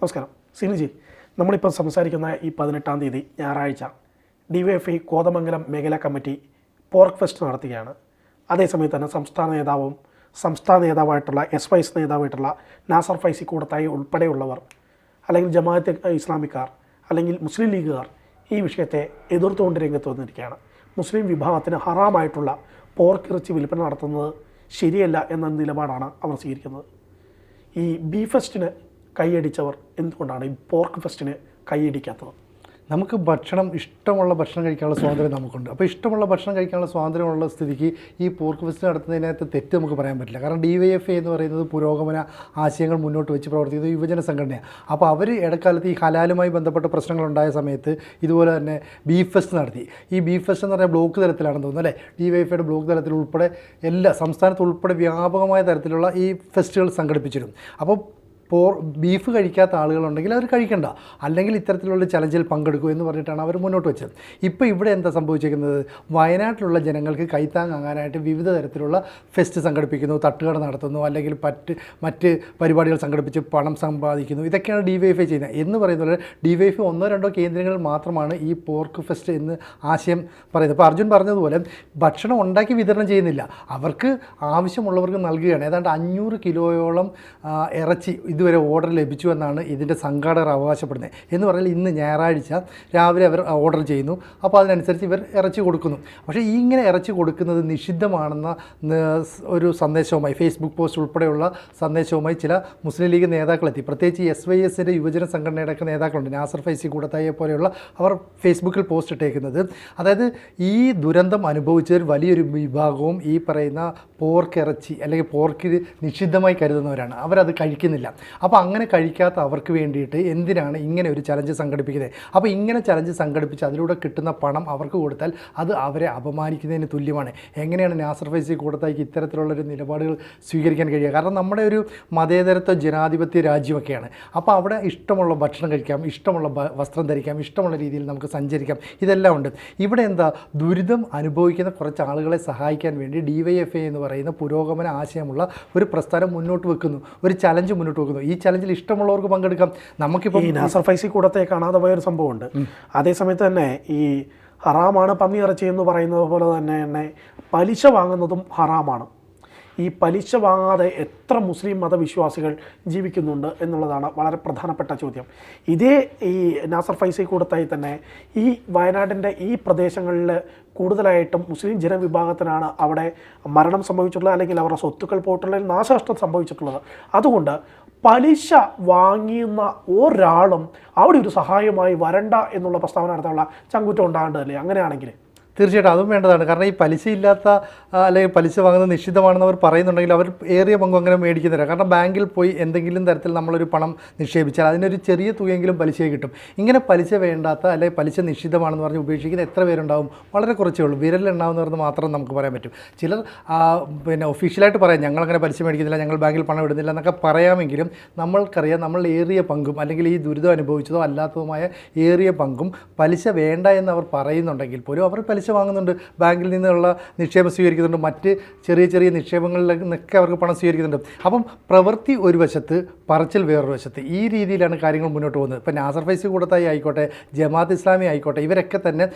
നമസ്കാരം. സിനിജി നമ്മളിപ്പോൾ സംസാരിക്കുന്ന ഈ പതിനെട്ടാം തീയതി ഞായറാഴ്ച D Y F I Kothamangalam മേഖലാ കമ്മിറ്റി പോർക്ക് ഫെസ്റ്റ് നടത്തുകയാണ്. അതേസമയത്ത് തന്നെ സംസ്ഥാന നേതാവും സംസ്ഥാന നേതാവായിട്ടുള്ള എസ് വൈസ് നേതാവായിട്ടുള്ള നാസർ ഫൈസി കൂടത്തായി ഉൾപ്പെടെയുള്ളവർ അല്ലെങ്കിൽ ജമാഅത്ത് ഇസ്ലാമിക്കാർ അല്ലെങ്കിൽ മുസ്ലിം ലീഗുകാർ ഈ വിഷയത്തെ എതിർത്തുകൊണ്ട് രംഗത്ത് വന്നിരിക്കുകയാണ്. മുസ്ലിം വിഭാഗത്തിന് ഹറാമായിട്ടുള്ള പോർക്ക് ഇറച്ചി വിൽപ്പന നടത്തുന്നത് ശരിയല്ല എന്ന നിലപാടാണ് അവർ സ്വീകരിക്കുന്നത്. ഈ ബീ ഫെസ്റ്റിന് കൈയടിച്ചവർ എന്തുകൊണ്ടാണ് ഈ പോർക്ക് ഫെസ്റ്റിന് കൈയടിക്കാത്തത്? നമുക്ക് ഭക്ഷണം ഇഷ്ടമുള്ള ഭക്ഷണം കഴിക്കാനുള്ള സ്വാതന്ത്ര്യം നമുക്കുണ്ട്. അപ്പോൾ ഇഷ്ടമുള്ള ഭക്ഷണം കഴിക്കാനുള്ള സ്വാതന്ത്ര്യമുള്ള സ്ഥിതിക്ക് ഈ പോർക്ക് ഫെസ്റ്റ് നടത്തുന്നതിനകത്ത് തെറ്റ് നമുക്ക് പറയാൻ പറ്റില്ല. കാരണം ഡി വൈ എഫ് എന്ന് പറയുന്നത് പുരോഗമന ആശയങ്ങൾ മുന്നോട്ട് വെച്ച് പ്രവർത്തിക്കുന്ന യുവജന സംഘടനയാണ്. അപ്പോൾ അവർ ഇടക്കാലത്ത് ഈ ഹലാലുമായി ബന്ധപ്പെട്ട പ്രശ്നങ്ങളുണ്ടായ സമയത്ത് ഇതുപോലെ തന്നെ ബീഫ് ഫെസ്റ്റ് നടത്തി. ഈ ബീഫ് ഫെസ്റ്റ് എന്ന് പറഞ്ഞാൽ ബ്ലോക്ക് തലത്തിലാണെന്ന് തോന്നുന്നു അല്ലേ? ഡി വൈ എഫയുടെ ബ്ലോക്ക് തലത്തിൽ ഉൾപ്പെടെ എല്ലാ സംസ്ഥാനത്ത് ഉൾപ്പെടെ വ്യാപകമായ തരത്തിലുള്ള ഈ ഫെസ്റ്റുകൾ സംഘടിപ്പിച്ചിരുന്നു. അപ്പോൾ പോർ ബീഫ് കഴിക്കാത്ത ആളുകളുണ്ടെങ്കിൽ അവർ കഴിക്കണ്ട. അല്ലെങ്കിൽ ഇത്തരത്തിലുള്ള ചലഞ്ചിൽ പങ്കെടുക്കൂ എന്ന് പറഞ്ഞിട്ടാണ് അവർ മുന്നോട്ട് വെച്ചത്. ഇപ്പോൾ ഇവിടെ എന്താ സംഭവിച്ചിരിക്കുന്നത്? വയനാട്ടിലുള്ള ജനങ്ങൾക്ക് കൈത്താങ്ങാനായിട്ട് വിവിധ തരത്തിലുള്ള ഫെസ്റ്റ് സംഘടിപ്പിക്കുന്നു തട്ടുകട നടത്തുന്നു അല്ലെങ്കിൽ മറ്റ് മറ്റ് പരിപാടികൾ സംഘടിപ്പിച്ച് പണം സമ്പാദിക്കുന്നു. ഇതൊക്കെയാണ് ഡി വൈ എഫ് ചെയ്യുന്നത്. എന്ന് പറയുന്നത് ഡി വൈ എഫ് ഒന്നോ രണ്ടോ കേന്ദ്രങ്ങളിൽ മാത്രമാണ് ഈ പോർക്ക് ഫെസ്റ്റ് എന്ന് ആശയം പറയുന്നത്. ഇപ്പോൾ അർജുൻ പറഞ്ഞതുപോലെ ഭക്ഷണം ഉണ്ടാക്കി വിതരണം ചെയ്യുന്നില്ല. അവർക്ക് ആവശ്യമുള്ളവർക്ക് നൽകുകയാണ്. ഏതാണ്ട് അഞ്ഞൂറ് കിലോയോളം ഇറച്ചി ഇതുവരെ ഓർഡർ ലഭിച്ചു എന്നാണ് ഇതിന്റെ സംഘാടകർ അവകാശപ്പെടുന്നത്. എന്ന് പറഞ്ഞാൽ ഇന്ന് ഞായറാഴ്ച രാവിലെ അവർ ഓർഡർ ചെയ്യുന്നു. അപ്പോൾ അതിനനുസരിച്ച് ഇവർ ഇറച്ചി കൊടുക്കുന്നു. പക്ഷേ ഇങ്ങനെ ഇറച്ചി കൊടുക്കുന്നത് നിഷിദ്ധമാണെന്ന ഒരു സന്ദേശവുമായി ഫേസ്ബുക്ക് പോസ്റ്റ് ഉൾപ്പെടെയുള്ള സന്ദേശവുമായി ചില മുസ്ലിം ലീഗ് നേതാക്കളെത്തി. പ്രത്യേകിച്ച് എസ് വൈ എസിന്റെ യുവജന സംഘടനയുടെ നേതാക്കളുണ്ട്. നാസർ ഫൈസി കൂടത്തായെ പോലെയുള്ള അവർ ഫേസ്ബുക്കിൽ പോസ്റ്റ് ഇട്ടേക്കുന്നത്. അതായത് ഈ ദുരന്തം അനുഭവിച്ചവർ വലിയൊരു വിഭാഗവും ഈ പറയുന്ന പോർക്കിറച്ചി അല്ലെങ്കിൽ പോർക്ക് നിഷിദ്ധമായി കരുതുന്നവരാണ്. അവരത് കഴിക്കുന്നില്ല. അപ്പോൾ അങ്ങനെ കഴിക്കാത്ത അവർക്ക് വേണ്ടിയിട്ട് എന്തിനാണ് ഇങ്ങനെ ഒരു ചലഞ്ച് സംഘടിപ്പിക്കുന്നത്? അപ്പോൾ ഇങ്ങനെ ചലഞ്ച് സംഘടിപ്പിച്ച് അതിലൂടെ കിട്ടുന്ന പണം അവർക്ക് കൊടുത്താൽ അത് അവരെ അപമാനിക്കുന്നതിന് തുല്യമാണ്. എങ്ങനെയാണ് നാസർ ഫൈസി കൂടത്തായിക്ക് ഇത്തരത്തിലുള്ളൊരു നിലപാടുകൾ സ്വീകരിക്കാൻ കഴിയുക? കാരണം നമ്മുടെ ഒരു മതേതരത്വ ജനാധിപത്യ രാജ്യമൊക്കെയാണ്. അപ്പോൾ അവിടെ ഇഷ്ടമുള്ള ഭക്ഷണം കഴിക്കാം ഇഷ്ടമുള്ള വസ്ത്രം ധരിക്കാം ഇഷ്ടമുള്ള രീതിയിൽ നമുക്ക് സഞ്ചരിക്കാം. ഇതെല്ലാം ഉണ്ട്. ഇവിടെ എന്താ ദുരിതം അനുഭവിക്കുന്ന കുറച്ച് ആളുകളെ സഹായിക്കാൻ വേണ്ടി ഡി വൈ എഫ് എന്ന് പറയുന്ന പുരോഗമന ആശയമുള്ള ഒരു പ്രസ്ഥാനം മുന്നോട്ട് വെക്കുന്നു. ഒരു ചലഞ്ച് മുന്നോട്ട് വെക്കുന്നു. ഈ ചലഞ്ചിൽ ഇഷ്ടമുള്ളവർക്ക് പങ്കെടുക്കാം. നമുക്കിപ്പോൾ ഈ നാസർ ഫൈസി കൂടത്തെ കാണാതെ പോയൊരു സംഭവമുണ്ട്. അതേസമയത്ത് തന്നെ ഈ ഹറാമാണ് പന്നി ഇറച്ചി എന്ന് പറയുന്നത് പോലെ തന്നെ തന്നെ പലിശ വാങ്ങുന്നതും ഹറാമാണ്. ഈ പലിശ വാങ്ങാതെ എത്ര മുസ്ലിം മതവിശ്വാസികൾ ജീവിക്കുന്നുണ്ട് എന്നുള്ളതാണ് വളരെ പ്രധാനപ്പെട്ട ചോദ്യം. ഇതേ ഈ നാസർ ഫൈസി കൂടത്തായി തന്നെ ഈ വയനാടിന്റെ ഈ പ്രദേശങ്ങളിൽ കൂടുതലായിട്ടും മുസ്ലിം ജനവിഭാഗത്തിനാണ് അവിടെ മരണം സംഭവിച്ചിട്ടുള്ളത് അല്ലെങ്കിൽ അവരുടെ സ്വത്തുക്കൾ പോയിട്ടുള്ള നാശനഷ്ടം സംഭവിച്ചിട്ടുള്ളത്. അതുകൊണ്ട് പലിശ വാങ്ങിയുന്ന ഒരാളും അവിടെ ഒരു സഹായമായി വരണ്ട എന്നുള്ള പ്രസ്താവന നടത്താനുള്ള ചങ്കുറ്റം ഉണ്ടാകേണ്ടതല്ലേ? അങ്ങനെയാണെങ്കിൽ തീർച്ചയായിട്ടും അതും വേണ്ടതാണ്. കാരണം ഈ പലിശയില്ലാത്ത അല്ലെങ്കിൽ പലിശ വാങ്ങുന്നത് നിശ്ചിതമാണെന്ന് അവർ പറയുന്നുണ്ടെങ്കിൽ അവർ ഏറിയ പങ്കും അങ്ങനെ മേടിക്കുന്നില്ല. കാരണം ബാങ്കിൽ പോയി എന്തെങ്കിലും തരത്തിൽ നമ്മളൊരു പണം നിക്ഷേപിച്ചാൽ അതിനൊരു ചെറിയ തുകയെങ്കിലും പലിശ കിട്ടും. ഇങ്ങനെ പലിശ വേണ്ടാത്ത അല്ലെങ്കിൽ പലിശ നിശ്ചിതമാണെന്ന് പറഞ്ഞ് ഉപേക്ഷിക്കുന്ന എത്ര പേരുണ്ടാവും? വളരെ കുറച്ചേ ഉള്ളൂ. വിരലിലുണ്ടാവുന്നവരെന്ന് മാത്രം നമുക്ക് പറയാൻ പറ്റും. ചിലർ പിന്നെ ഒഫീഷ്യലായിട്ട് പറയാം ഞങ്ങളങ്ങനെ പലിശ മേടിക്കുന്നില്ല ഞങ്ങൾ ബാങ്കിൽ പണം ഇടുന്നില്ല എന്നൊക്കെ പറയാമെങ്കിലും നമ്മൾക്കറിയാം നമ്മൾ ഏറിയ പങ്കും അല്ലെങ്കിൽ ഈ ദുരിതം അനുഭവിച്ചതോ അല്ലാത്തതുമായ ഏറിയ പങ്കും പലിശ വേണ്ട എന്ന് അവർ പറയുന്നുണ്ടെങ്കിൽ പോലും അവർ പലിശ വാങ്ങുന്നുണ്ട്. ബാങ്കിൽ നിന്നുള്ള നിക്ഷേപം സ്വീകരിക്കുന്നുണ്ട്. മറ്റ് ചെറിയ ചെറിയ നിക്ഷേപങ്ങളിലൊക്കെ അവർക്ക് പണം സ്വീകരിക്കുന്നുണ്ട്. അപ്പം പ്രവൃത്തി ഒരു വശത്ത് പറച്ചിൽ വേറൊരു വശത്ത്. ഈ രീതിയിലാണ് കാര്യങ്ങൾ മുന്നോട്ട് പോകുന്നത്. ഇപ്പം നാസർ ഫൈസ് കൂടത്തായി ആയിക്കോട്ടെ ജമാഅത്ത് ഇസ്ലാമി ആയിക്കോട്ടെ ഇവരൊക്കെ തന്നെ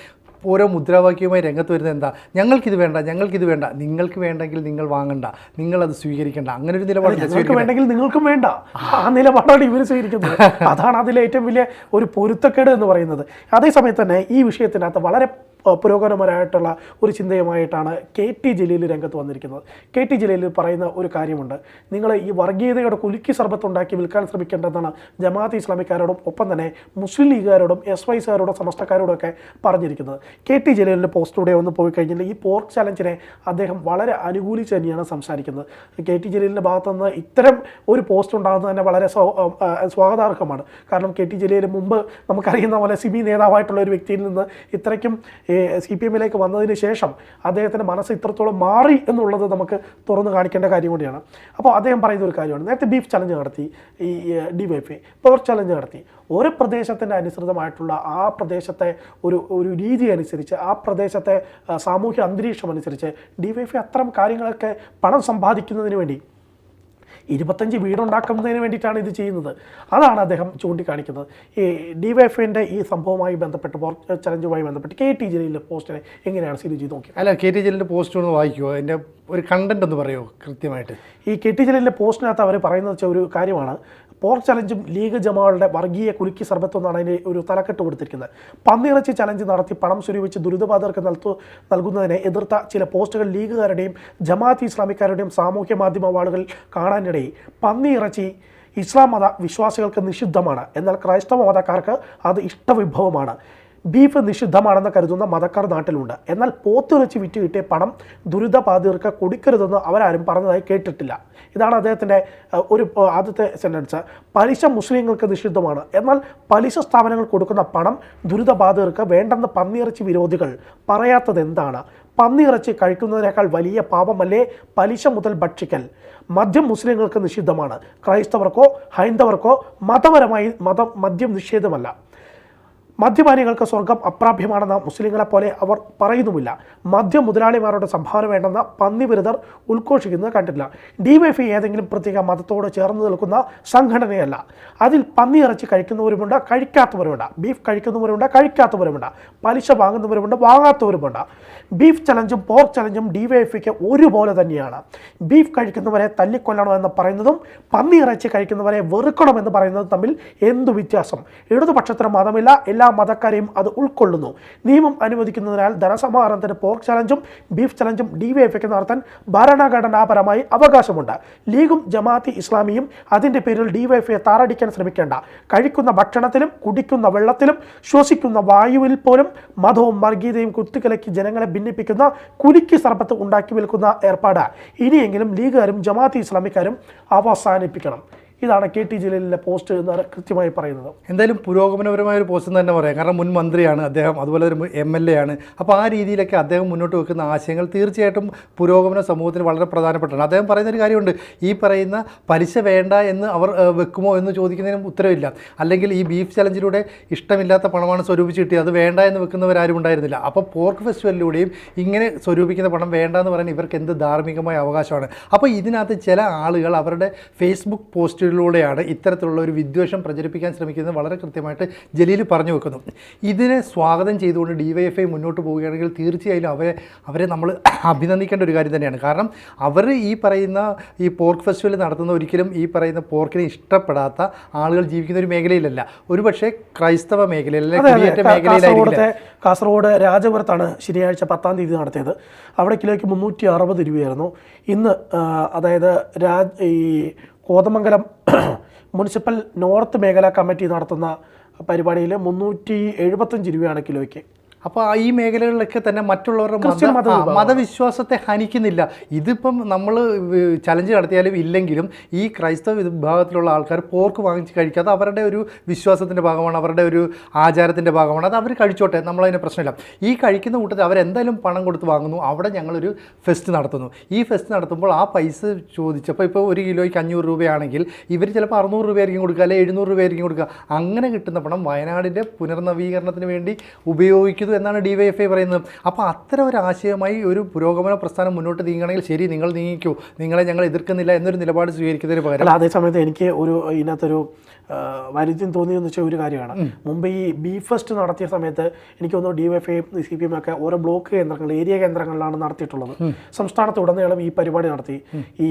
ഓരോ മുദ്രാവാക്യവുമായി രംഗത്ത് വരുന്നത് എന്താ? ഞങ്ങൾക്കിത് വേണ്ട ഞങ്ങൾക്കിത് വേണ്ട നിങ്ങൾക്ക് വേണ്ടെങ്കിൽ നിങ്ങൾ വാങ്ങണ്ട നിങ്ങൾ അത് സ്വീകരിക്കേണ്ട അങ്ങനെ ഒരു നിലപാട് നിങ്ങൾക്ക് വേണ്ടെങ്കിൽ നിങ്ങൾക്കും വേണ്ട. ആ. നിലപാടാണ് ഇവർ സ്വീകരിക്കുന്നത്. അതാണ് അതിലെ ഏറ്റവും വലിയ ഒരു പൊരുത്തക്കേട് എന്ന് പറയുന്നത്. അതേസമയത്ത് തന്നെ ഈ വിഷയത്തിനകത്ത് വളരെ പുരോഗമനപരമായിട്ടുള്ള ഒരു ചിന്തയുമായിട്ടാണ് കെ ടി ജലീൽ രംഗത്ത് വന്നിരിക്കുന്നത്. കെ ടി ജലീൽ പറയുന്ന ഒരു കാര്യമുണ്ട്. നിങ്ങൾ ഈ വർഗീയതയുടെ കുലുക്കി സർബത്തുണ്ടാക്കി വിൽക്കാൻ ശ്രമിക്കേണ്ടതെന്നാണ് ജമാഅത്ത് ഇസ്ലാമിക്കാരോടും ഒപ്പം തന്നെ മുസ്ലിം ലീഗുകാരോടും എസ് വൈസുകാരോടും സമസ്തക്കാരോടും ഒക്കെ പറഞ്ഞിരിക്കുന്നത്. കെ ടി ജലീലിന്റെ പോസ്റ്റിലൂടെ ഒന്ന് പോയി കഴിഞ്ഞാൽ ഈ പോർക്ക് ചലഞ്ചിനെ അദ്ദേഹം വളരെ അനുകൂലിച്ച് തന്നെയാണ് സംസാരിക്കുന്നത്. കെ ടി ജലീലിന്റെ ഭാഗത്തുനിന്ന് ഇത്തരം ഒരു പോസ്റ്റ് ഉണ്ടാകുന്നത് തന്നെ വളരെ സ്വാ- സ്വാഗതാർഹമാണ്. കാരണം കെ ടി ജലീൽ മുമ്പ് നമുക്കറിയുന്ന പോലെ സി ബി നേതാവായിട്ടുള്ള ഒരു വ്യക്തിയിൽ നിന്ന് ഇത്രയ്ക്കും സി പി എമ്മിലേക്ക് വന്നതിന് ശേഷം അദ്ദേഹത്തിന്റെ മനസ്സ് ഇത്രത്തോളം മാറി എന്നുള്ളത് നമുക്ക് തുറന്നു കാണിക്കേണ്ട കാര്യം കൂടിയാണ്. അപ്പോൾ അദ്ദേഹം പറയുന്ന ഒരു കാര്യമാണ്. നേരത്തെ ബീഫ് ചലഞ്ച് നടത്തി ഈ D Y F power challenge നടത്തി. ഒരു പ്രദേശത്തിന്റെ അനുസൃതമായിട്ടുള്ള ആ പ്രദേശത്തെ ഒരു ഒരു രീതി അനുസരിച്ച് ആ പ്രദേശത്തെ സാമൂഹ്യ അന്തരീക്ഷം അനുസരിച്ച് ഡി വൈ എഫ് അത്തരം കാര്യങ്ങളൊക്കെ പണം സമ്പാദിക്കുന്നതിന് വേണ്ടി ഇരുപത്തഞ്ച് വീടുണ്ടാക്കുന്നതിന് വേണ്ടിയിട്ടാണ് ഇത് ചെയ്യുന്നത്. അതാണ് അദ്ദേഹം ചൂണ്ടിക്കാണിക്കുന്നത്. ഈ ഡിവൈഎഫിന്റെ ഈ സംഭവവുമായി ബന്ധപ്പെട്ട് ചലഞ്ചുമായി ബന്ധപ്പെട്ട് കെ ടി ജലീലിന്റെ പോസ്റ്റിനെ എങ്ങനെയാണ് സിരുജി നോക്കിയത്? അല്ല കെ ടി ജലീലിന്റെ പോസ്റ്റ് ഒന്ന് വായിക്കുമോ അതിന്റെ ഒരു കണ്ടന്റ് ഒന്ന് പറയുമോ കൃത്യമായിട്ട്? ഈ കെ ടി ജലീലിന്റെ പോസ്റ്റിനകത്ത് അവർ പറയുന്നത് വെച്ചാൽ ഒരു കാര്യമാണ്. പോർക്ക് ചലഞ്ചും ലീഗ് ജമാകളുടെ വർഗീയ കുലുക്കി സർബത്ത് എന്നാണ് അതിന് ഒരു തലക്കെട്ട് കൊടുത്തിരിക്കുന്നത്. പന്നിറച്ചി ചലഞ്ച് നടത്തി പണം സ്വരൂപിച്ച് ദുരിതബാധിതർക്ക് നൽകു നൽകുന്നതിനെ എതിർത്ത ചില പോസ്റ്റുകൾ ലീഗുകാരുടെയും ജമാഅത്ത് ഇസ്ലാമിക്കാരുടെയും സാമൂഹ്യ മാധ്യമ വാളുകൾ കാണാനിടയിൽ പന്നിയിറച്ചി ഇസ്ലാം മത വിശ്വാസികൾക്ക് നിഷിദ്ധമാണ്. എന്നാൽ ക്രൈസ്തവ മതക്കാർക്ക് അത് ഇഷ്ടവിഭവമാണ്. ബീഫ് നിഷിദ്ധമാണെന്ന് കരുതുന്ന മതക്കാർ നാട്ടിലുണ്ട്. എന്നാൽ പോത്തിറച്ചി വിറ്റ് കിട്ടിയ പണം ദുരിതബാധിതർക്ക് കൊടുക്കരുതെന്ന് അവരാരും പറഞ്ഞതായി കേട്ടിട്ടില്ല. ഇതാണ് അദ്ദേഹത്തിന്റെ ഒരു ആദ്യത്തെ സെന്റൻസ് പലിശ മുസ്ലിങ്ങൾക്ക് നിഷിദ്ധമാണ്. എന്നാൽ പലിശ സ്ഥാപനങ്ങൾ കൊടുക്കുന്ന പണം ദുരിതബാധിതർക്ക് വേണ്ടെന്ന് പന്നിയിറച്ചി വിരോധികൾ പറയാത്തത് എന്താണ് പന്നിയിറച്ചി കഴിക്കുന്നതിനേക്കാൾ വലിയ പാപമല്ലേ പലിശ മുതൽ ഭക്ഷിക്കൽ? മദ്യം മുസ്ലിങ്ങൾക്ക് നിഷിദ്ധമാണ്. ക്രൈസ്തവർക്കോ ഹൈന്ദവർക്കോ മതപരമായി മതം മദ്യം നിഷേധമല്ല. മദ്യപാനികൾക്ക് സ്വർഗം അപ്രാപ്യമാണെന്ന് മുസ്ലിങ്ങളെ പോലെ അവർ പറയുന്നുമില്ല. മദ്യ മുതലാളിമാരുടെ സംഭാവന വേണ്ടെന്ന് പന്നിവിരുദ്ധർ ഉദ്ഘോഷിക്കുന്നത് കണ്ടില്ല ഡിവൈഫൈ ഏതെങ്കിലും പ്രത്യേക മതത്തോട് ചേർന്ന് നിൽക്കുന്ന സംഘടനയല്ല. അതിൽ പന്നി ഇറച്ചി കഴിക്കുന്നവരുമുണ്ട് കഴിക്കാത്തവരുമുണ്ട്. ബീഫ് കഴിക്കുന്നവരുമുണ്ട് കഴിക്കാത്തവരുമുണ്ട്. പലിശ വാങ്ങുന്നവരുമുണ്ട് വാങ്ങാത്തവരുമുണ്ട്. ബീഫ് ചലഞ്ചും പോർ ചലഞ്ചും ഡിവൈഎഫ്ഐക്ക് ഒരുപോലെ തന്നെയാണ്. ബീഫ് കഴിക്കുന്നവരെ തല്ലിക്കൊല്ലണം എന്ന് പറയുന്നതും പന്നി ഇറച്ചി കഴിക്കുന്നവരെ വെറുക്കണമെന്ന് പറയുന്നതും തമ്മിൽ എന്തു വ്യത്യാസം? ഇടതുപക്ഷത്തിന് മതമില്ല എല്ലാ മതക്കാരെയും അത് ഉൾക്കൊള്ളുന്നു. നിയമം അനുവദിക്കുന്നതിനാൽ ധനസമാഹരണത്തിന് പോർക്ക് ചലഞ്ചും ബീഫ് ചലഞ്ചും ഡിവൈഎഫ്ഐക്ക് നടത്താൻ ഭരണഘടനാപരമായി അവകാശമുണ്ട്. ലീഗും ജമാഅത്തി ഇസ്ലാമിയും അതിന്റെ പേരിൽ ഡിവൈഎഫ്ഐയെ താറടിക്കാൻ ശ്രമിക്കേണ്ട. കഴിക്കുന്ന ഭക്ഷണത്തിലും കുടിക്കുന്ന വെള്ളത്തിലും ശ്വസിക്കുന്ന വായുവിൽ പോലും മതവും വർഗീയതയും കുത്തിക്കലക്കി ജനങ്ങളെ ഭിന്നിപ്പിക്കുന്ന കുലുക്കി സർബത്ത് ഉണ്ടാക്കി വിൽക്കുന്ന ഏർപ്പാട്. ഇനിയെങ്കിലും ലീഗുകാരും ജമാഅത്തി ഇസ്ലാമിക്കാരും അവസാനിപ്പിക്കണം. ഇതാണ് കെ ടി ജലീലിന്റെ പോസ്റ്റ് എന്നാണ് കൃത്യമായി പറയുന്നത്. എന്തായാലും പുരോഗമനപരമായ ഒരു പോസ്റ്റ് എന്ന് തന്നെ പറയാം. കാരണം മുൻ മന്ത്രിയാണ് അദ്ദേഹം അതുപോലെ ഒരു എം എൽ എ ആണ്. അപ്പോൾ ആ രീതിയിലൊക്കെ അദ്ദേഹം മുന്നോട്ട് വെക്കുന്ന ആശയങ്ങൾ തീർച്ചയായിട്ടും പുരോഗമന സമൂഹത്തിന് വളരെ പ്രധാനപ്പെട്ടാണ് അദ്ദേഹം പറയുന്ന ഒരു കാര്യമുണ്ട്. ഈ പറയുന്ന പലിശ വേണ്ട എന്ന് അവർ വെക്കുമോ എന്ന് ചോദിക്കുന്നതിനും ഉത്തരവില്ല. അല്ലെങ്കിൽ ഈ ബീഫ് ചലഞ്ചിലൂടെ ഇഷ്ടമില്ലാത്ത പണമാണ് സ്വരൂപിച്ച് കിട്ടിയത്. അത് വേണ്ട എന്ന് വെക്കുന്നവരാരും ഉണ്ടായിരുന്നില്ല. അപ്പോൾ പോർക്ക് ഫെസ്റ്റിവലിലൂടെയും ഇങ്ങനെ സ്വരൂപിക്കുന്ന പണം വേണ്ട എന്ന് പറയുന്നത് ഇവർക്ക് എന്ത് ധാർമ്മികമായ അവകാശമാണ്. അപ്പോൾ ഇതിനകത്ത് ചില ആളുകൾ അവരുടെ ഫേസ്ബുക്ക് പോസ്റ്റുകളിലൂടെയാണ് ഇത്തരത്തിലുള്ള ഒരു വിദ്വേഷം പ്രചരിപ്പിക്കാൻ ശ്രമിക്കുന്നത് വളരെ കൃത്യമായിട്ട് ജലീൽ പറഞ്ഞു വെക്കുന്നു. ഇതിനെ സ്വാഗതം ചെയ്തുകൊണ്ട് ഡിവൈഎഫ്ഐ മുന്നോട്ട് പോവുകയാണെങ്കിൽ തീർച്ചയായും അവരെ അവരെ നമ്മൾ അഭിനന്ദിക്കേണ്ട ഒരു കാര്യം തന്നെയാണ്. കാരണം അവർ ഈ പറയുന്ന ഈ പോർക്ക് ഫെസ്റ്റിവൽ നടത്തുന്ന ഒരിക്കലും ഈ പറയുന്ന പോർക്കിനെ ഇഷ്ടപ്പെടാത്ത ആളുകൾ ജീവിക്കുന്ന ഒരു മേഖലയിലല്ല. ഒരുപക്ഷെ ക്രൈസ്തവ മേഖലയിൽ കാസർഗോഡത്തെ കാസർഗോഡ് രാജപുരത്താണ് ശനിയാഴ്ച പത്താം തീയതി നടത്തിയത്. അവിടെ കിലോയ്ക്ക് മുന്നൂറ്റി അറുപത് രൂപയായിരുന്നു. ഇന്ന് അതായത് രാജ് ഈ കോതമംഗലം മുനിസിപ്പൽ നോർത്ത് മേഖല കമ്മിറ്റി നടത്തുന്ന പരിപാടിയിൽ മുന്നൂറ്റി എഴുപത്തഞ്ച് രൂപയാണ് കിലോയ്ക്ക്. അപ്പോൾ ഈ മേഖലകളിലൊക്കെ തന്നെ മറ്റുള്ളവരുടെ. മതവിശ്വാസത്തെ ഹനിക്കുന്നില്ല. ഇതിപ്പം നമ്മൾ ചലഞ്ച് നടത്തിയാലും ഇല്ലെങ്കിലും ഈ ക്രൈസ്തവ വിഭാഗത്തിലുള്ള ആൾക്കാർ പോർക്ക് വാങ്ങിച്ച് കഴിക്കാതെ അവരുടെ ഒരു വിശ്വാസത്തിന്റെ ഭാഗമാണ് അവരുടെ ഒരു ആചാരത്തിന്റെ ഭാഗമാണ്. അത് അവർ കഴിച്ചോട്ടെ നമ്മളതിന് പ്രശ്നമില്ല. ഈ കഴിക്കുന്ന കൂട്ടത്തിൽ അവരെന്തായാലും പണം കൊടുത്ത് വാങ്ങുന്നു. അവിടെ ഞങ്ങളൊരു ഫെസ്റ്റ് നടത്തുന്നു. ഈ ഫെസ്റ്റ് നടത്തുമ്പോൾ ആ പൈസ ചോദിച്ചപ്പോൾ ഇപ്പോൾ ഒരു കിലോയ്ക്ക് അഞ്ഞൂറ് രൂപയാണെങ്കിൽ ഇവർ ചിലപ്പോൾ അറുന്നൂറ് രൂപയായിരിക്കും കൊടുക്കുക അല്ലെങ്കിൽ എഴുന്നൂറ് രൂപയായിരിക്കും കൊടുക്കുക. അങ്ങനെ കിട്ടുന്ന പണം വയനാടിന്റെ പുനർനവീകരണത്തിന് വേണ്ടി ഉപയോഗിക്കുന്നു എന്നാണ് ഡി വൈ എഫ് ഐ പറയുന്നത്. അപ്പോൾ അത്തരം ഒരു ആശയമായി ഒരു പുരോഗമന പ്രസ്ഥാനം മുന്നോട്ട് നീങ്ങണമെങ്കിൽ ശരി നിങ്ങൾ നീങ്ങിക്കൂ. നിങ്ങളെ ഞങ്ങൾ എതിർക്കുന്നില്ല എന്നൊരു നിലപാട് സ്വീകരിക്കുന്നതിന് പകരം അതേ സമയത്ത് എനിക്ക് ഒരു ഇതിനകത്തൊരു വൈരുദ്ധ്യം തോന്നിയെന്ന് വെച്ചാൽ ഒരു കാര്യമാണ്. മുമ്പ് ഈ ബി ഫസ്റ്റ് നടത്തിയ സമയത്ത് എനിക്ക് തോന്നുന്നു ഡി എഫ് ഐയും സി പി എം ഒക്കെ ഓരോ ബ്ലോക്ക് കേന്ദ്രങ്ങൾ ഏരിയ കേന്ദ്രങ്ങളിലാണ് നടത്തിയിട്ടുള്ളത്. സംസ്ഥാനത്ത് ഉടനീളം ഈ പരിപാടി നടത്തി. ഈ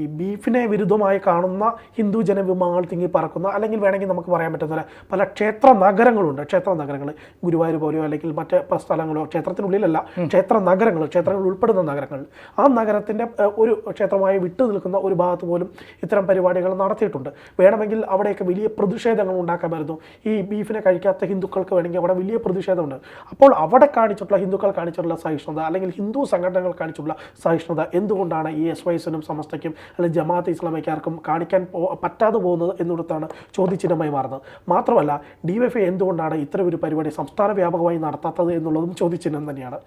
ഈ ബീഫിനെ വിരുദ്ധമായി കാണുന്ന ഹിന്ദു ജനവിഭാഗങ്ങൾ തിങ്ങി പറക്കുന്ന അല്ലെങ്കിൽ വേണമെങ്കിൽ നമുക്ക് പറയാൻ പറ്റുന്ന പോലെ പല ക്ഷേത്ര നഗരങ്ങളുണ്ട്. ക്ഷേത്ര നഗരങ്ങൾ ഗുരുവായൂർ പോലെയോ അല്ലെങ്കിൽ മറ്റ് സ്ഥലങ്ങളോ ക്ഷേത്രത്തിനുള്ളിലല്ല ക്ഷേത്ര നഗരങ്ങൾ ക്ഷേത്രങ്ങൾ ഉൾപ്പെടുന്ന നഗരങ്ങൾ. ആ നഗരത്തിന്റെ ഒരു ക്ഷേത്രമായി വിട്ടു നിൽക്കുന്ന ഒരു ഭാഗത്ത് പോലും ഇത്തരം പരിപാടികൾ നടത്തിയിട്ടുണ്ട്. വേണമെങ്കിൽ അവിടെയൊക്കെ വലിയ പ്രതിഷേധങ്ങൾ ഉണ്ടാക്കാമായിരുന്നു ഈ ബീഫിനെ കഴിക്കാത്ത ഹിന്ദുക്കൾക്ക് വേണമെങ്കിൽ അവിടെ വലിയ പ്രതിഷേധമുണ്ട്. അപ്പോൾ അവിടെ കാണിച്ചിട്ടുള്ള ഹിന്ദുക്കൾ കാണിച്ചിട്ടുള്ള സഹിഷ്ണുത അല്ലെങ്കിൽ ഹിന്ദു സംഘടനകൾ കാണിച്ചിട്ടുള്ള സഹിഷ്ണുത എന്തുകൊണ്ടാണ് ഈ എസ് വൈസിനും സമസ്തയ്ക്കും അല്ലെങ്കിൽ ജമാഅത്ത് ഇസ്ലാമിക്കാർക്കും കാണിക്കാൻ പറ്റാതെ പോകുന്നത് എന്നിടത്താണ് ചോദ്യചിഹ്നമായി മാറുന്നത്. മാത്രമല്ല ഡി വൈഫ് എന്തുകൊണ്ടാണ് ഇത്തരം ഒരു പരിപാടി സംസ്ഥാന വ്യാപകമായി നടത്താത്തത് എന്നുള്ളതും ചോദ്യചിഹ്നം തന്നെയാണ്.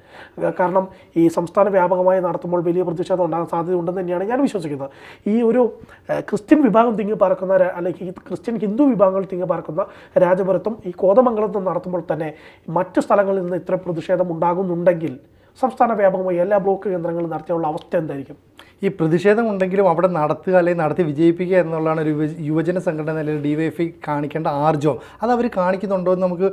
കാരണം ഈ സംസ്ഥാന വ്യാപകമായി നടത്തുമ്പോൾ വലിയ പ്രതിഷേധം ഉണ്ടാകാൻ സാധ്യത ഉണ്ടെന്ന് തന്നെയാണ് ഞാൻ വിശ്വസിക്കുന്നത്. ഈ ഒരു ക്രിസ്ത്യൻ വിഭാഗം തിങ്ങി പറക്കുന്ന അല്ലെങ്കിൽ ക്രിസ്ത്യൻ ഹിന്ദു വിഭാഗങ്ങൾ തിങ്ങി പാർക്കുന്ന രാജപുരത്തും ഈ കോതമംഗലത്തും നടത്തുമ്പോൾ തന്നെ മറ്റു സ്ഥലങ്ങളിൽ നിന്ന് ഇത്ര പ്രതിഷേധം ഉണ്ടാകുന്നുണ്ടെങ്കിൽ സംസ്ഥാന വ്യാപകമായി എല്ലാ ബ്ലോക്ക് കേന്ദ്രങ്ങളും നടത്തിയുള്ള അവസ്ഥ എന്തായിരിക്കും? ഈ പ്രതിഷേധം ഉണ്ടെങ്കിലും അവിടെ നടത്തുക അല്ലെങ്കിൽ നടത്തി വിജയിപ്പിക്കുക എന്നുള്ളതാണ് ഒരു യുവജന സംഘടന അല്ലെങ്കിൽ ഡി വൈ എഫ് കാണിക്കേണ്ട ആർജവം. അത് അവർ കാണിക്കുന്നുണ്ടോ എന്ന് നമുക്ക്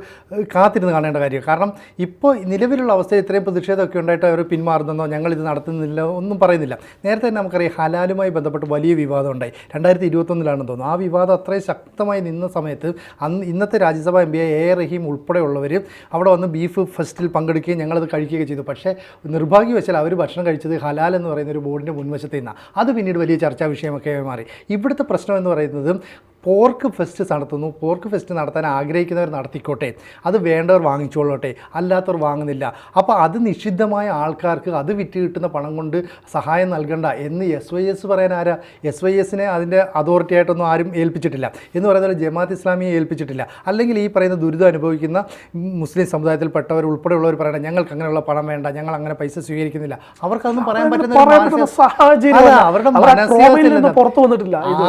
കാത്തിരുന്ന് കാണേണ്ട കാര്യം. കാരണം ഇപ്പോൾ നിലവിലുള്ള അവസ്ഥ ഇത്രയും പ്രതിഷേധമൊക്കെ ഉണ്ടായിട്ട് അവർ പിന്മാറുന്നെന്നോ ഞങ്ങൾ ഇത് നടത്തുന്നില്ല ഒന്നും പറയുന്നില്ല. നേരത്തെ തന്നെ നമുക്കറിയാം ഹലാലുമായി ബന്ധപ്പെട്ട് വലിയ വിവാദം ഉണ്ടായി. രണ്ടായിരത്തി ഇരുപത്തൊന്നിലാണെന്ന് തോന്നുന്നു. ആ വിവാദം അത്രയും ശക്തമായി നിന്ന സമയത്ത് അന്ന് ഇന്നത്തെ Rajya Sabha M P A. Rahim ഉൾപ്പെടെയുള്ളവർ അവിടെ വന്ന് ബീഫ് ഫെസ്റ്റിൽ പങ്കെടുക്കുകയും ഞങ്ങളത് കഴിക്കുകയൊക്കെ ചെയ്തു. പക്ഷേ നിർഭാഗ്യവശാൽ അവർ ഭക്ഷണം കഴിച്ചത് ഹലാൽ എന്ന് പറയുന്ന ഒരു ബോർഡിന്റെ മുൻവശത്ത് നിന്നാണ് അത് പിന്നീട് വലിയ ചർച്ചാ വിഷയമൊക്കെ മാറി. ഇവിടുത്തെ പ്രശ്നം എന്ന് പറയുന്നത് പോർക്ക് ഫെസ്റ്റ് നടത്തുന്നു. പോർക്ക് ഫെസ്റ്റ് നടത്താൻ ആഗ്രഹിക്കുന്നവർ നടത്തിക്കോട്ടെ. അത് വേണ്ടവർ വാങ്ങിച്ചോളട്ടെ. അല്ലാത്തവർ വാങ്ങുന്നില്ല. അപ്പോൾ അത് നിഷിദ്ധമായ ആൾക്കാർക്ക് അത് വിറ്റ് കിട്ടുന്ന പണം കൊണ്ട് സഹായം നൽകണ്ട എന്ന് എസ് വൈ എസ് പറയാൻ ആരാ? എസ് വൈ എസിനെ അതിന്റെ അതോറിറ്റി ആയിട്ടൊന്നും ആരും ഏൽപ്പിച്ചിട്ടില്ല. എന്ന് പറയുന്നത് ജമാഅത്ത് ഇസ്ലാമിയെ ഏൽപ്പിച്ചിട്ടില്ല. അല്ലെങ്കിൽ ഈ പറയുന്ന ദുരിതം അനുഭവിക്കുന്ന മുസ്ലിം സമുദായത്തിൽപ്പെട്ടവർ ഉൾപ്പെടെയുള്ളവർ പറയണം ഞങ്ങൾക്ക് അങ്ങനെയുള്ള പണം വേണ്ട. ഞങ്ങൾ അങ്ങനെ പൈസ സ്വീകരിക്കുന്നില്ല. അവർക്കതൊന്നും പറയാൻ പറ്റുന്ന സാഹചര്യം അവരുടെ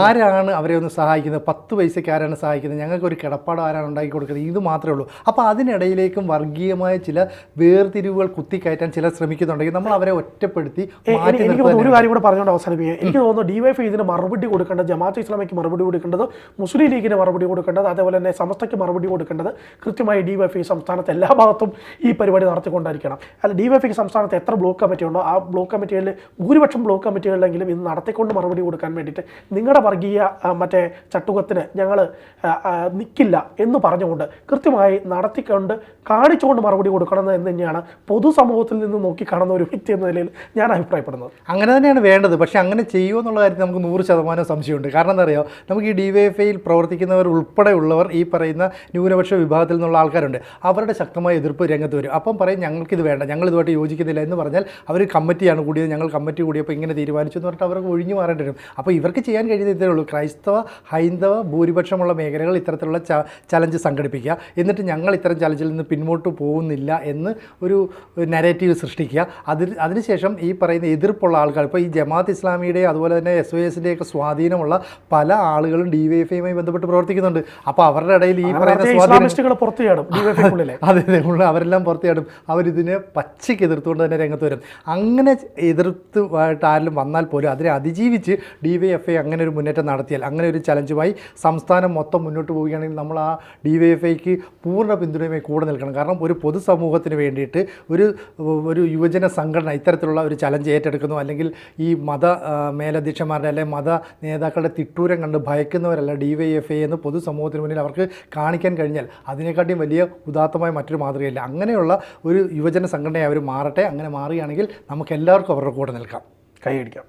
ആരാണ് അവരെ ഒന്ന് സഹായിക്കുന്നത്? പത്ത് പൈസയ്ക്ക് ആരാണ് സഹായിക്കുന്നത്. ഞങ്ങൾക്ക് ഒരു കിടപ്പാടം ആരാണ് ഉണ്ടാക്കി കൊടുക്കുന്നത്? ഇത് മാത്രമേ ഉള്ളൂ. അപ്പോൾ അതിനിടയിലേക്കും വർഗീയമായ ചില വേർതിരിവുകൾ കുത്തിക്കയറ്റാൻ ചില ശ്രമിക്കുന്നുണ്ടെങ്കിൽ നമ്മൾ അവരെ ഒറ്റപ്പെടുത്തി മാറ്റി ഒരു കാര്യം കൂടെ പറഞ്ഞുകൊണ്ട് അവസാനിപ്പിക്കുക എനിക്ക് തോന്നുന്നു ഡിവൈഫ് ഇതിന് മറുപടി കൊടുക്കേണ്ടത് ജമാഅത്ത് ഇസ്ലാമിക്ക് മറുപടി കൊടുക്കേണ്ടത് മുസ്ലിം ലീഗിന് മറുപടി കൊടുക്കേണ്ടത് അതേപോലെ തന്നെ സമസ്തയ്ക്ക് മറുപടി കൊടുക്കേണ്ടത് കൃത്യമായി ഡിവൈഫ് സംസ്ഥാനത്ത് എല്ലാ ഭാഗത്തും ഈ പരിപാടി നടത്തിക്കൊണ്ടായിരിക്കണം അല്ല ഡിവൈഫ് സംസ്ഥാനത്ത് എത്ര ബ്ലോക്ക് കമ്മിറ്റി ഉണ്ടോ? ആ ബ്ലോക്ക് കമ്മിറ്റികളിൽ ഭൂരിപക്ഷം ബ്ലോക്ക് കമ്മിറ്റികളിലെങ്കിലും ഇത് നടത്തിക്കൊണ്ട് മറുപടി കൊടുക്കാൻ വേണ്ടിയിട്ട് നിങ്ങളുടെ വർഗീയ മറ്റേ മറ്റേ ചട്ടുകത്തിന് ഞങ്ങൾ നിൽക്കില്ല എന്ന് പറഞ്ഞുകൊണ്ട് കൃത്യമായി നടത്തിക്കൊണ്ട് കാണിച്ചുകൊണ്ട് മറുപടി കൊടുക്കണം എന്ന് തന്നെയാണ് പൊതുസമൂഹത്തിൽ നിന്ന് നോക്കി കാണുന്ന ഒരു വ്യക്തി എന്ന നിലയിൽ ഞാൻ അഭിപ്രായപ്പെടുന്നത്. അങ്ങനെ തന്നെയാണ് വേണ്ടത്. പക്ഷേ അങ്ങനെ ചെയ്യുമോ എന്നുള്ള കാര്യത്തിൽ നമുക്ക് നൂറ് ശതമാനം സംശയമുണ്ട്. കാരണം എന്താ അറിയോ? നമുക്ക് ഈ ഡി വൈ എഫ് ഐയിൽ പ്രവർത്തിക്കുന്നവർ ഉൾപ്പെടെയുള്ളവർ ഈ പറയുന്ന ന്യൂനപക്ഷ വിഭാഗത്തിൽ നിന്നുള്ള ആൾക്കാരുണ്ട്. അവരുടെ ശക്തമായ എതിർപ്പ് രംഗത്ത് വരും. അപ്പം പറയും ഞങ്ങൾക്കിത് വേണ്ട ഞങ്ങൾ ഇതുമായിട്ട് യോജിക്കുന്നില്ല എന്ന് പറഞ്ഞാൽ അവർ കമ്മിറ്റിയാണ് കൂടിയത് ഞങ്ങൾ കമ്മിറ്റി കൂടിയപ്പോൾ ഇങ്ങനെ തീരുമാനിച്ചു എന്ന് പറഞ്ഞിട്ട് അവർക്ക് ഒഴിഞ്ഞു മാറേണ്ടി വരും. അപ്പോൾ ഇവർക്ക് ചെയ്യാൻ കഴിയുന്ന ഇതേ ഉള്ളൂ. ക്രൈസ്തവ ഹൈന്ദവ ഭൂരിപക്ഷമുള്ള മേഖലകൾ ഇത്തരത്തിലുള്ള ചലഞ്ച് സംഘടിപ്പിക്കുക. എന്നിട്ട് ഞങ്ങൾ ഇത്തരം ചലഞ്ചിൽ നിന്ന് പിന്നോട്ട് പോകുന്നില്ല എന്ന് ഒരു നരേറ്റീവ് സൃഷ്ടിക്കുക. അതിൽ അതിനുശേഷം ഈ പറയുന്ന എതിർപ്പുള്ള ആൾക്കാർ ഇപ്പോൾ ഈ ജമാഅത്ത് ഇസ്ലാമിയുടെ അതുപോലെ തന്നെ എസ് ഒ എസിന്റെയൊക്കെ സ്വാധീനമുള്ള പല ആളുകളും ഡി വൈ എഫ് ഐയുമായി ബന്ധപ്പെട്ട് പ്രവർത്തിക്കുന്നുണ്ട്. അപ്പോൾ അവരുടെ ഇടയിൽ ഈ പറയുന്ന സ്വാധീനം ഇസ്ലാമിസ്റ്റുകൾ പുറത്തു ചാടും അതെ അതെ ഉള്ള അവരെല്ലാം പുറത്തിയാടും അവരിതിനെ പച്ചയ്ക്ക് എതിർത്തുകൊണ്ട് തന്നെ രംഗത്ത് വരും. അങ്ങനെ എതിർത്തുമായിട്ട് ആരെങ്കിലും വന്നാൽ പോലും അതിനെ അതിജീവിച്ച് ഡി വൈ എഫ് ഐ അങ്ങനെ ഒരു മുന്നേറ്റം നടത്തിയാൽ അങ്ങനെ ഒരു ചലഞ്ചുമായി സംസ്ഥാനം മൊത്തം മുന്നോട്ട് പോവുകയാണെങ്കിൽ നമ്മൾ ആ ഡി വൈ എഫ് ഐക്ക് പൂർണ പിന്തുണയുമായി കൂടെ നിൽക്കണം. കാരണം ഒരു പൊതുസമൂഹത്തിന് വേണ്ടിയിട്ട് ഒരു ഒരു യുവജന സംഘടന ഇത്തരത്തിലുള്ള ഒരു ചലഞ്ച് ഏറ്റെടുക്കുന്നു. അല്ലെങ്കിൽ ഈ മത മേലധ്യക്ഷന്മാരുടെ അല്ലെങ്കിൽ മത നേതാക്കളുടെ തിട്ടൂരം കണ്ട് ഭയക്കുന്നവരല്ല ഡി വൈ എഫ് ഐ എന്ന് പൊതുസമൂഹത്തിന് മുന്നിൽ അവർക്ക് കാണിക്കാൻ കഴിഞ്ഞാൽ അതിനെക്കാട്ടിയും വലിയ ഉദാത്തമായ മറ്റൊരു മാതൃകയില്ല. അങ്ങനെയുള്ള ഒരു യുവജന സംഘടനയെ അവർ മാറട്ടെ. അങ്ങനെ മാറുകയാണെങ്കിൽ നമുക്ക് എല്ലാവർക്കും അവരുടെ കൂടെ നിൽക്കാം. കൈയടിക്കാം